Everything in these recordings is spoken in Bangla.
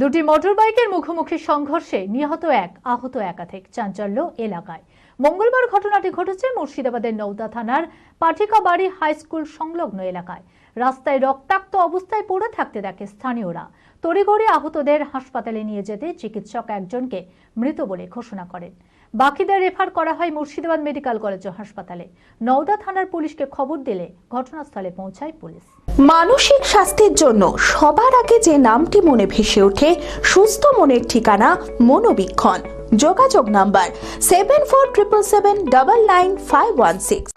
দুটি মোটরবাইকের মুখোমুখি সংঘর্ষে নিহত এক, আহত একাধিক চাঞ্চল্য এলাকায়। মঙ্গলবার ঘটনাটি ঘটেছে মুর্শিদাবাদের নৌদা থানার পাঠিকাবাড়ি হাই স্কুল সংলগ্ন এলাকায়। রাস্তায় রক্তাক্ত অবস্থায় পড়ে থাকতে দেখে স্থানীয়রা। তড়িঘড়ি আহতদের হাসপাতালে নিয়ে যেতে চিকিৎসক একজনকে মৃত বলে ঘোষণা করেন। বাকিদের রেফার করা হয় মুর্শিদাবাদ মেডিকেল কলেজ ও হাসপাতালে। নওদা থানার পুলিশকে খবর দিলে ঘটনাস্থলে পৌঁছায় পুলিশ। মানসিক স্বাস্থ্যের জন্য সবার আগে যে নামটি মনে ভেসে ওঠে, সুস্থ মনের ঠিকানা মনোবীক্ষণ। যোগাযোগ number seven four triple seven double nine five one six.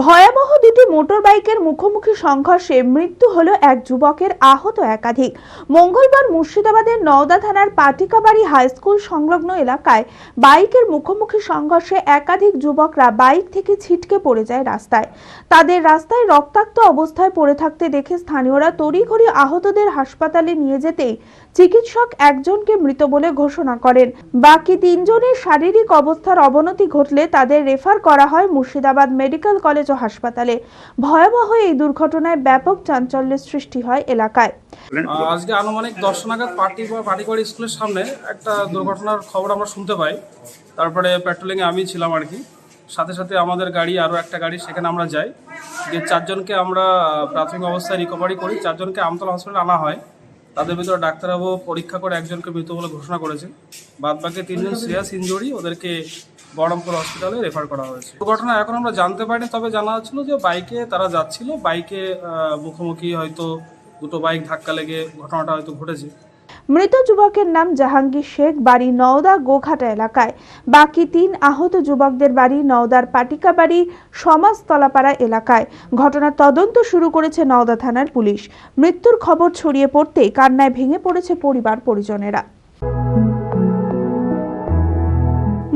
ভয়াবহ দুটি মোটরবাইকের মুখোমুখি সংঘর্ষে মৃত্যু হলো এক যুবকের আহত একাধিক। মঙ্গলবার মুর্শিদাবাদের নওদা থানার পাটিকাবাড়ি হাই স্কুল সংলগ্ন এলাকায় বাইকের মুখোমুখি সংঘর্ষে একাধিক যুবকরা বাইক থেকে ছিটকে পড়ে যায় রাস্তায়। তাদের রাস্তায় রক্তাক্ত অবস্থায় পড়ে থাকতে দেখে স্থানীয়রা তড়িঘড়ি আহতদের হাসপাতালে নিয়ে যেতেই চিকিৎসক একজনকে মৃত বলে ঘোষণা করেন। বাকি তিনজনের শারীরিক অবস্থার অবনতি ঘটলে তাদের রেফার করা হয় মুর্শিদাবাদ মেডিকেল কলেজ ও হাসপাতালে। ভয়াবহ এই দুর্ঘটনায় ব্যাপক চাঞ্চল্যের সৃষ্টি হয় এলাকায়। আজকে আনুমানিক দশ নাগাদ পার্টি বা স্কুলের সামনে একটা দুর্ঘটনার খবর আমরা শুনতে পাই। তারপরে পেট্রোলিংয়ে আমি ছিলাম আর কি। সাথে সাথে আমাদের গাড়ি, আরও একটা গাড়ি, সেখানে আমরা যাই। যে চারজনকে আমরা প্রাথমিক অবস্থায় রিকভারি করি। চারজনকে আমতলা হসপিটালে আনা হয়। তাদের ভিতরে ডাক্তারবাবু পরীক্ষা করে একজনকে মৃত বলে ঘোষণা করেছেন। বাদ বাকি তিনজন সিরিয়াস ইঞ্জুরি ওদেরকে বহরমপুর হসপিটালে রেফার করা হয়েছে। ঘটনা এখন আমরা জানতে পারিনি, তবে জানা যাচ্ছিল যে বাইকে তারা যাচ্ছিল, বাইকে মুখোমুখি হয়তো দুটো বাইক ধাক্কা লেগে ঘটনাটা হয়তো ঘটেছে। মৃত যুবকের নাম জাহাঙ্গীর শেখ, বাড়ি নওদা গোঘাটা এলাকায়। বাকি তিন আহত যুবকদের বাড়ি নওদার পাটিকাবাড়ি সমাজতলাপাড়া এলাকায়। ঘটনার তদন্ত শুরু করেছে নওদা থানার পুলিশ। মৃত্যুর খবর ছড়িয়ে পড়তেই কান্নায় ভেঙে পড়েছে পরিবার পরিজনেরা